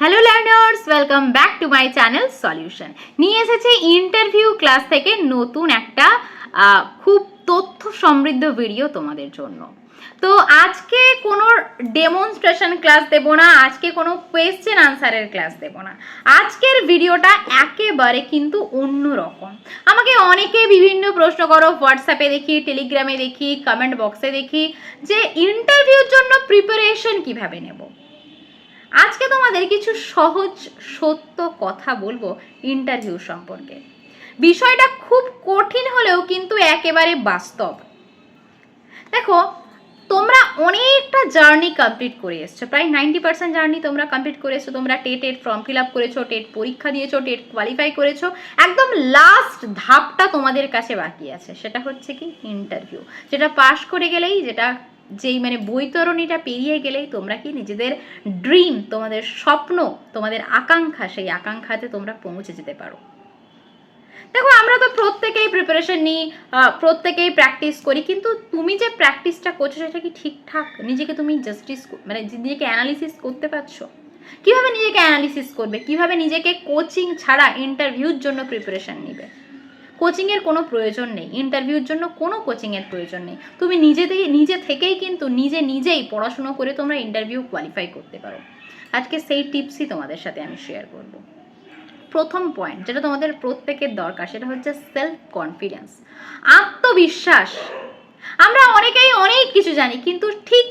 Hello learners welcome back to my channel solution নিয়ে এসেছি interview class থেকে নতুন একটা খুব তথ্য সমৃদ্ধ ভিডিও তোমাদের জন্য। তো আজকে কোনো ডেমনস্ট্রেশন ক্লাস দেব না, আজকে কোনো কোয়েশ্চেন আনসারের ক্লাস দেব না। আজকের ভিডিওটা একেবারে কিন্তু অন্য রকম। আমাকে অনেকে বিভিন্ন প্রশ্ন করো হোয়াটসঅ্যাপে দেখি টেলিগ্রামে দেখি কমেন্ট বক্সে দেখি, যে ইন্টারভিউর জন্য প্রিপারেশন কীভাবে নেব? আজকে তোমাদের কিছু সহজ, সত্য কথা বলব ইন্টারভিউ সম্পর্কে। বিষয়টা খুব কঠিন হলেও কিন্তু একেবারে বাস্তব। দেখো, তোমরা অনেকটা জার্নি কমপ্লিট করে এসছো, প্রায় নাইনটি পার্সেন্ট জার্নি তোমরা কমপ্লিট করে করেছ তোমরা টেটের ফর্ম ফিল আপ করেছ, টেট পরীক্ষা দিয়েছ, টেট কোয়ালিফাই করেছ, একদম লাস্ট ধাপটা তোমাদের কাছে বাকি আছে, সেটা হচ্ছে কি ইন্টারভিউ যেটা পাশ করে গেলেই যেটা যেই মানে বৈতরণীটা পেরিয়ে গেলেই তোমরা কি নিজেদের ড্রিম তোমাদের স্বপ্ন, তোমাদের আকাঙ্ক্ষা, সেই আকাঙ্ক্ষাতে তোমরা পৌঁছে যেতে পারো। দেখো, আমরা তো প্রত্যেকেই প্রিপারেশন নিই প্রত্যেকেই প্র্যাকটিস করি, কিন্তু তুমি যে প্র্যাকটিসটা করছ, সেটা কি ঠিকঠাক? নিজেকে তুমি জাস্টিস মানে নিজেকে অ্যানালিসিস করতে পারছ? কীভাবে নিজেকে অ্যানালিসিস করবে? কীভাবে নিজেকে কোচিং ছাড়া ইন্টারভিউর জন্য প্রিপারেশন নিবে? কোচিংয়ের কোনো প্রয়োজন নেই ইন্টারভিউর জন্য কোনো কোচিংয়ের প্রয়োজন নেই। তুমি নিজে থেকে, নিজে থেকেই কিন্তু নিজে নিজেই পড়াশুনো করে তোমরা ইন্টারভিউ কোয়ালিফাই করতে পারো। আজকে সেই টিপসই তোমাদের সাথে আমি শেয়ার করব। প্রথম পয়েন্ট যেটা তোমাদের প্রত্যেকের দরকার, সেটা হচ্ছে সেলফ কনফিডেন্স আত্মবিশ্বাস। আমরা অনেকেই অনেক কিছু জানি, কিন্তু ঠিক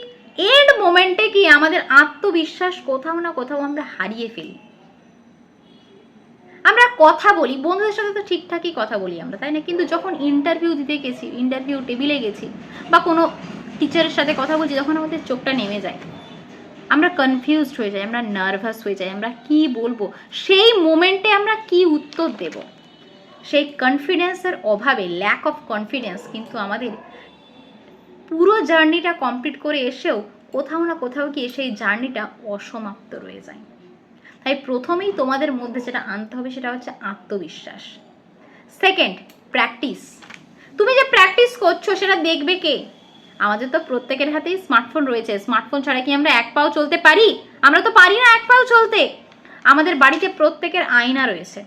এন্ড মোমেন্টে কি আমাদের আত্মবিশ্বাস কোথাও না কোথাও আমরা হারিয়ে ফেলি। আমরা কথা বলি, বন্ধুদের সাথে তো ঠিকঠাকই কথা বলি আমরা, তাই না? কিন্তু যখন ইন্টারভিউ দিতে গেছি ইন্টারভিউ টেবিলে গেছি, বা কোনো টিচারের সাথে কথা বলছি, তখন আমাদের চোখটা নেমে যায়। আমরা কনফিউজড হয়ে যাই, আমরা নার্ভাস হয়ে যাই, আমরা কি বলব? সেই মোমেন্টে আমরা কি উত্তর দেব? সেই কনফিডেন্সের অভাবে ল্যাক অফ কনফিডেন্স কিন্তু আমাদের পুরো জার্নিটা কমপ্লিট করে এসেও কোথাও না কোথাও গিয়ে সেই জার্নিটা অসমাপ্ত রয়ে যায়। তাই প্রথমেই তোমাদের মধ্যে যেটা আনতে হবে সেটা হচ্ছে আত্মবিশ্বাস। সেকেন্ড প্র্যাকটিস তুমি যে প্র্যাকটিস করছ সেটা দেখবে কে? আমাদের তো প্রত্যেকের হাতেই স্মার্টফোন রয়েছে। স্মার্টফোন ছাড়া কি আমরা এক পাও চলতে পারি? আমরা তো পারি না এক পাও চলতে। আমাদের বাড়িতে প্রত্যেকের আয়না রয়েছে।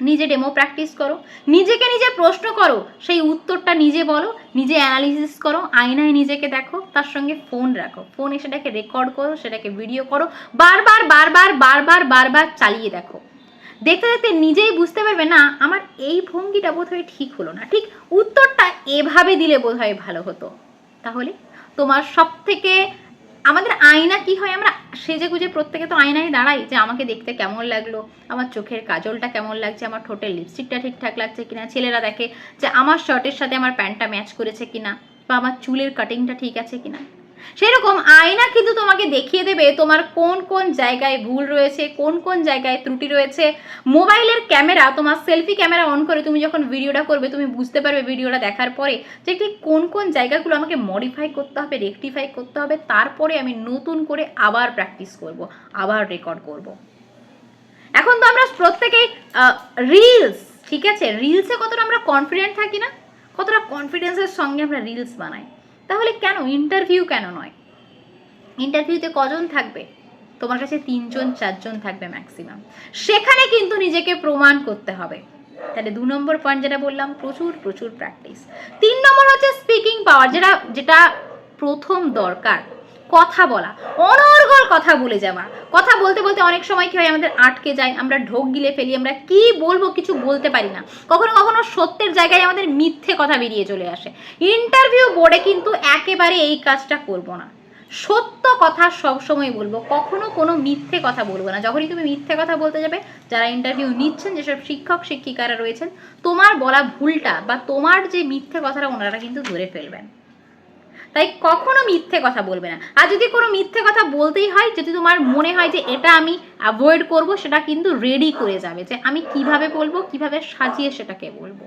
নিজে ডেমো প্র্যাকটিস করো, নিজেকে নিজে প্রশ্ন করো, সেই উত্তরটা নিজে বলো, নিজে অ্যানালিসিস করো, আয়নায় নিজেকে দেখো, তার সঙ্গে ফোন রাখো। ফোনে সেটাকে রেকর্ড করো, সেটাকে ভিডিও করো, বারবার বারবার বারবার বারবার চালিয়ে দেখো। দেখতে দেখতে নিজেই বুঝতে পারবে, না, আমার এই ভঙ্গিটা বোধহয় ঠিক হলো না। ঠিক উত্তরটা এভাবে দিলে বোধহয় ভালো হতো। তাহলে তোমার সব থেকে আমাদের আয়না কি হয়? আমরা সেজে গুজে প্রত্যেকে তো আয়নায় দাঁড়াই যে আমাকে দেখতে কেমন লাগল, আমার চোখের কাজলটা কেমন লাগছে, আমার ঠোঁটের লিপস্টিকটা ঠিকঠাক লাগছে কিনা, ছেলেরা দেখে যে আমার শার্টের সাথে আমার প্যান্টটা ম্যাচ করেছে কিনা বা আমার চুলের কাটিংটা ঠিক আছে কিনা। সেরকম আয়না কিন্তু তোমাকে দেখিয়ে দেবে তোমার কোন কোন জায়গায় ভুল রয়েছে, কোন কোন জায়গায় ত্রুটি রয়েছে। মোবাইলের ক্যামেরা, তোমার সেলফি ক্যামেরা অন করে তুমি যখন ভিডিওটা করবে, তুমি বুঝতে পারবে ভিডিওটা দেখার পরে যে ঠিক কোন কোন জায়গাগুলো আমাকে মডিফাই করতে হবে রেকটিফাই করতে হবে, তারপরে আমি নতুন করে আবার প্র্যাকটিস করব, আবার রেকর্ড করব। এখন তো আমরা প্রত্যেকেই রিলস ঠিক আছে? রিলসে কতটা আমরা কনফিডেন্ট থাকি না? কতটা কনফিডেন্সের সঙ্গে আমরা রিলস বানাই? তাহলে কেন? ইন্টারভিউ কেন নয়? ইন্টারভিউতে কজন থাকবে? তোমার কাছে তিনজন, চারজন থাকবে ম্যাক্সিমাম সেখানে কিন্তু নিজেকে প্রমাণ করতে হবে। তাহলে দু নম্বর পয়েন্ট যেটা বললাম, প্রচুর প্রচুর প্র্যাকটিস তিন নম্বর হচ্ছে স্পিকিং পাওয়ার যেটা যেটা প্রথম দরকার। কথা বলা। অনর্গল কথা বলে যাওয়া। কথা বলতে বলতে অনেক সময় কি হয়, আমাদের আটকে যায়, আমরা ঢোক গিলে ফেলি, আমরা কি বলব কিছু বলতে পারি না। কখনো কখনো সত্যের জায়গায় আমাদের মিথ্যে কথা বেরিয়ে চলে আসে। ইন্টারভিউ বোর্ডে কিন্তু একেবারে এই কাজটা করব না। সত্য কথা সব সময় বলব, কখনো কোনো মিথ্যে কথা বলব না। যখনই তুমি মিথ্যে কথা বলতে যাবে, যারা ইন্টারভিউ নিচ্ছেন, যেসব শিক্ষক, শিক্ষিকারা রয়েছেন, তোমার বলা ভুলটা বা তোমার যে মিথ্যে কথাটা ওনারা কিন্তু ধরে ফেলবেন। তাই কখনো মিথ্যে কথা বলবে না। আর যদি কোনো মিথ্যে কথা বলতেই হয়, যদি তোমার মনে হয় যে এটা আমি অ্যাভয়েড করব, সেটা কিন্তু রেডি করে যাবে যে আমি কীভাবে বলব, কীভাবে সাজিয়ে সেটাকে বলব।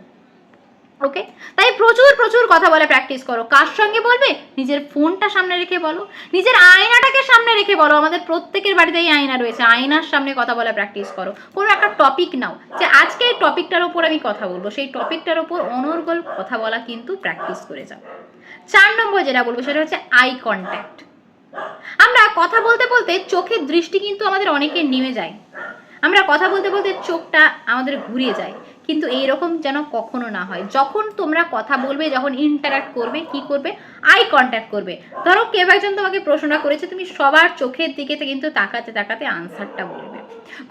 ওকে তাই প্রচুর প্রচুর কথা বলে প্র্যাকটিস করো। কার সঙ্গে বলবে? নিজের ফোনটা সামনে রেখে বলো। নিজের আয়নাটাকে সামনে রেখে বলো। আমাদের প্রত্যেকের বাড়িতেই আয়না রয়েছে। আয়নার সামনে কথা বলা প্র্যাকটিস করো। কোনো একটা টপিক নাও। যে আজকে এই টপিকটার ওপর আমি কথা বলব। সেই টপিকটার ওপর অনর্গল কথা বলা কিন্তু প্র্যাকটিস করে যাও। চার নম্বর যেটা বলব, সেটা হচ্ছে আই কন্ট্যাক্ট আমরা কথা বলতে বলতে চোখের দৃষ্টি কিন্তু আমাদের অনেকের নেমে যায়। আমরা কথা বলতে বলতে চোখটা আমাদের ঘুরে যায়। কিন্তু এইরকম যেন কখনো না হয়। যখন তোমরা কথা বলবে, যখন ইন্টারাক্ট করবে, কি করবে? আই কন্ট্যাক্ট করবে। ধরো কেউ একজন তোমাকে প্রশ্নটা করেছে, তুমি সবার চোখের দিকে কিন্তু তাকাতে তাকাতে আনসারটা বলবে।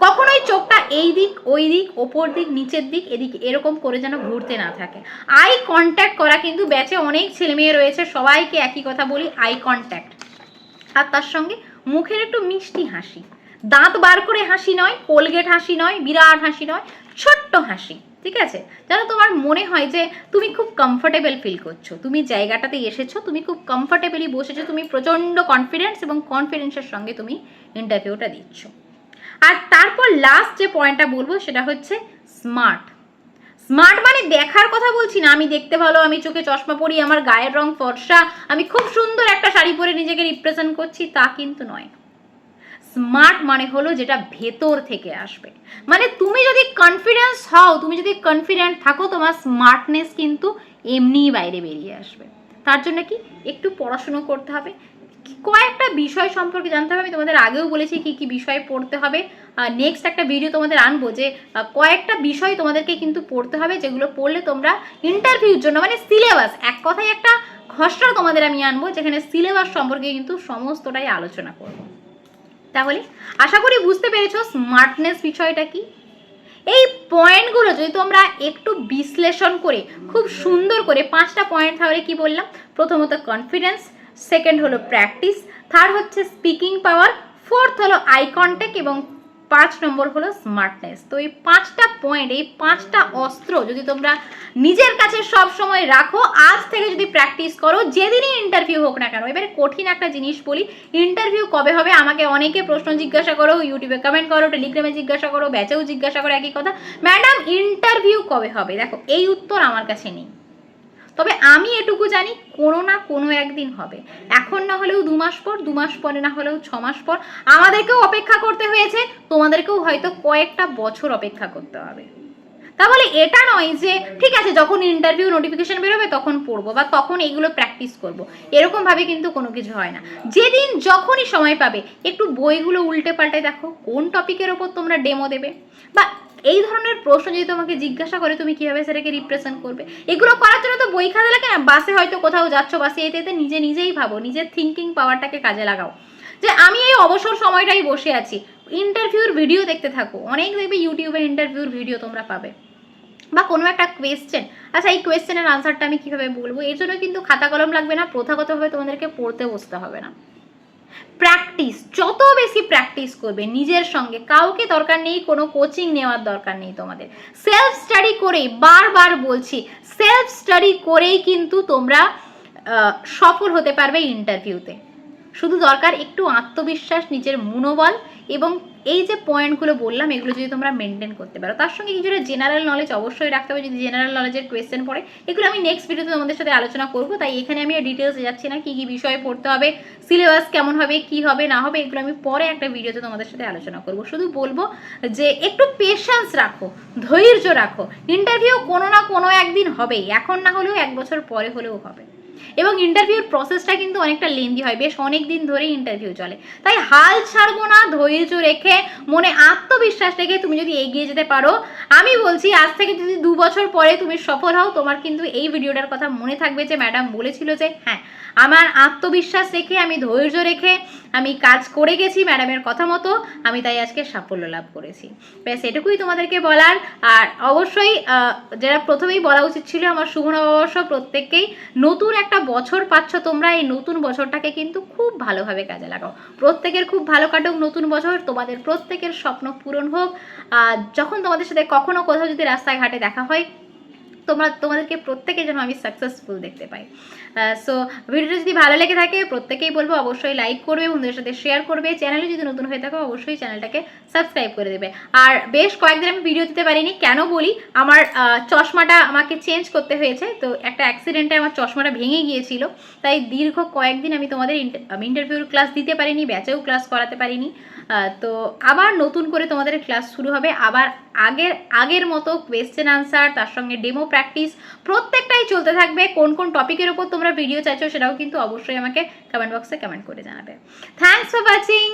কখনোই চোখটা এই দিক, ওই দিক, ওপর দিক, নিচের দিক, এদিক এরকম করে যেন ঘুরতে না থাকে। আই কন্ট্যাক্ট করা কিন্তু ব্যাচে অনেক ছেলেমেয়ে রয়েছে, সবাইকে একই কথা বলি আই কন্ট্যাক্ট আর তার সঙ্গে মুখের একটু মিষ্টি হাসি। দাঁত বার করে হাসি নয়, কোলগেট হাসি নয়, বিরাট হাসি নয়, ছোট্ট হাসি। ঠিক আছে? যেন তোমার মনে হয় যে তুমি খুব কমফোর্টেবল ফিল করছ। তুমি জায়গাটাতে এসেছ, তুমি খুব কমফোর্টেবলি বসেছো, তুমি প্রচণ্ড কনফিডেন্স এবং কনফিডেন্সের সঙ্গে তুমি ইন্টারভিউটা দিচ্ছ। আর তারপর লাস্ট যে পয়েন্টটা বলব সেটা হচ্ছে স্মার্ট স্মার্ট মানে দেখার কথা বলছি না, আমি দেখতে ভালো, আমি চোখে চশমা পরি, আমার গায়ের রং ফর্সা, আমি খুব সুন্দর একটা শাড়ি পরে নিজেকে রিপ্রেজেন্ট করছি, তা কিন্তু নয়। স্মার্ট মানে হলো যেটা ভেতর থেকে আসবে। মানে তুমি যদি কনফিডেন্স হও, তুমি যদি কনফিডেন্ট থাকো, তোমার স্মার্টনেস কিন্তু এমনিই বাইরে বেরিয়ে আসবে। তার জন্য কি? একটু পড়াশুনো করতে হবে। কয়েকটা বিষয় সম্পর্কে জানতে হবে। আমি তোমাদের আগেও বলেছি কি কি বিষয় পড়তে হবে। নেক্সট একটা ভিডিও তোমাদের আনব যে কয়েকটা বিষয় তোমাদেরকে কিন্তু পড়তে হবে, যেগুলো পড়লে তোমরা ইন্টারভিউর জন্য মানে সিলেবাস এক কথায় একটা খসড়া তোমাদের আমি আনব, যেখানে সিলেবাস সম্পর্কে কিন্তু সমস্তটাই আলোচনা করব। তাহলে আশা করি বুঝতে পেরেছ স্মার্টনেস বিষয়টা কি? এই পয়েন্টগুলো যদি তোমরা একটু বিশ্লেষণ করে, খুব সুন্দর করে পাঁচটা পয়েন্ট তাহলে কি বললাম? প্রথমত কনফিডেন্স সেকেন্ড হলো প্র্যাকটিস থার্ড হচ্ছে স্পিকিং পাওয়ার ফোর্থ হলো আই কন্ট্যাক্ট এবং পাঁচ নম্বর হলো স্মার্টনেস তো এই পাঁচটা পয়েন্ট এই পাঁচটা অস্ত্র যদি তোমরা নিজের কাছে সব সময় রাখো, আজ থেকে যদি প্র্যাকটিস করো, যেদিনই ইন্টারভিউ হোক না কেন, এবারে কঠিন একটা জিনিস বলি ইন্টারভিউ কবে হবে? আমাকে অনেকে প্রশ্ন জিজ্ঞাসা করো ইউটিউবে কমেন্ট করো টেলিগ্রামে জিজ্ঞাসা করো ব্যাচেও জিজ্ঞাসা করো, একই কথা। ম্যাডাম ইন্টারভিউ কবে হবে? দেখো, এই উত্তর আমার কাছে নেই। তবে আমি এটুকু জানি কোনো না কোনো একদিন হবে। এখন না হলেও দু মাস পর, দু মাস পরে না হলেও ছ মাস পর আমাদেরকেও অপেক্ষা করতে হয়েছে, তোমাদেরকেও হয়তো কয়েকটা বছর অপেক্ষা করতে হবে। তাহলে এটা নয় যে, ঠিক আছে, যখন ইন্টারভিউ নোটিফিকেশন বেরোবে তখন পড়ব বা তখন এইগুলো প্র্যাকটিস করব। এরকমভাবে কিন্তু কোনো কিছু হয় না। যেদিন যখনই সময় পাবে, একটু বইগুলো উল্টে পাল্টে দেখো, কোন টপিকের ওপর তোমরা ডেমো দেবে? বা এই ধরনের প্রশ্ন যদি তোমাকে জিজ্ঞাসা করে, তুমি কীভাবে সেটাকে রিপ্রেজেন্ট করবে? এগুলো করার জন্য তো বই খাতা লাগে না। বাসে হয়তো কোথাও যাচ্ছ, বাসে এতে এতে নিজে নিজেই ভাবো, নিজের থিঙ্কিং পাওয়ারটাকে কাজে লাগাও। যে আমি এই অবসর সময়টাই বসে আছি। ইন্টারভিউর ভিডিও দেখতে থাকো। অনেক দেখবে ইউটিউবে ইন্টারভিউর ভিডিও তোমরা পাবে। বা কোনো একটা কোয়েশ্চেন আচ্ছা এই কোয়েশ্চেনের আনসারটা আমি কীভাবে বলব? এর জন্য কিন্তু খাতা কলম লাগবে না। প্রথাগতভাবে তোমাদেরকে পড়তে বসতে হবে না। প্র্যাকটিস যত বেশি প্র্যাকটিস করবে, নিজের সঙ্গে, কাউকে দরকার নেই, কোনো কোচিং নেওয়ার দরকার নেই তোমাদের। সেলফ স্টাডি করেই, বারবার বলছি সেলফ স্টাডি করেই কিন্তু তোমরা সফল হতে পারবে ইন্টারভিউতে শুধু দরকার একটু আত্মবিশ্বাস, নিজের মনোবল এবং এই যে পয়েন্টগুলো বললাম, এগুলো যদি তোমরা মেনটেন করতে পারো, তার সঙ্গে কিছুটা জেনারেল নলেজ অবশ্যই রাখতে হবে। যদি জেনারেল নলেজের কোয়েশ্চেন পড়ে, এগুলো আমি নেক্সট ভিডিওতে তোমাদের সাথে আলোচনা করব। তাই এখানে আমি ডিটেলসে যাচ্ছি না, কী কী বিষয়ে পড়তে হবে সিলেবাস কেমন হবে, কি হবে, না হবে, এগুলো আমি পরে একটা ভিডিওতে তোমাদের সাথে আলোচনা করব। শুধু বলব যে একটু পেশেন্স রাখো, ধৈর্য রাখো। ইন্টারভিউ কোনো না কোনো একদিন হবেই, এখন না হলেও এক বছর পরে হলেও হবে। এবং ইন্টারভিউর প্রসেসটা কিন্তু অনেকটা লেন্দি হয়। বেশ অনেক দিন ধরেই ইন্টারভিউ চলে। তাই হাল ছাড়বো না, ধৈর্য রেখে মনে আত্মবিশ্বাস রেখে তুমি যদি এগিয়ে যেতে পারো, আমি বলছি আজ থেকে যদি দু বছর পরে তুমি সফল হও, তোমার কিন্তু এই ভিডিওটার কথা মনে থাকবে যে ম্যাডাম বলেছিল যে হ্যাঁ আমার আত্মবিশ্বাস রেখে, আমি ধৈর্য রেখে আমি কাজ করে গেছি ম্যাডামের কথা মতো, আমি তাই আজকে সাফল্য লাভ করেছি। ব্যাস, এটুকুই তোমাদেরকে বলার। আর অবশ্যই যেটা প্রথমেই বলা উচিত ছিল, আমার শুভ নববর্ষ প্রত্যেককেই নতুন একটা বছর পাচ্ছ তোমরা এই নতুন বছরটাকে কিন্তু খুব ভালোভাবে কাজে লাগাও। প্রত্যেকের খুব ভালো কাটুক, নতুন বছর তোমাদের প্রত্যেকের স্বপ্ন পূরণ হোক। আর যখন তোমাদের সাথে কখনো কোথাও যদি রাস্তাঘাটে দেখা হয় তোমরা, তোমাদেরকে প্রত্যেকে যেন আমি সাকসেসফুল দেখতে পাই। সো ভিডিওটা যদি ভালো লেগে থাকে, প্রত্যেকেই বলব অবশ্যই লাইক করবে বন্ধুদের সাথে শেয়ার করবে। চ্যানেলে যদি নতুন হয়ে থাকো, অবশ্যই চ্যানেলটাকে সাবস্ক্রাইব করে দেবে। আর বেশ কয়েকদিন আমি ভিডিও দিতে পারিনি, কেন বলি? আমার চশমাটা আমাকে চেঞ্জ করতে হয়েছে। তো একটা অ্যাক্সিডেন্টে আমার চশমাটা ভেঙে গিয়েছিল। তাই দীর্ঘ কয়েকদিন আমি তোমাদের ইন্টারভিউর ক্লাস দিতে পারিনি ব্যাচেও ক্লাস করাতে পারিনি। তো আবার নতুন করে তোমাদের ক্লাস শুরু হবে। আবার আগের আগের মতো কোয়েশ্চেন আনসার তার সঙ্গে ডেমো প্র্যাকটিস প্রত্যেকটাই চলতে থাকবে। কোন কোন টপিকের উপর তোমরা ভিডিও চাইছো সেটাও কিন্তু অবশ্যই আমাকে কমেন্ট বক্সে কমেন্ট করে জানাবে। Thanks for watching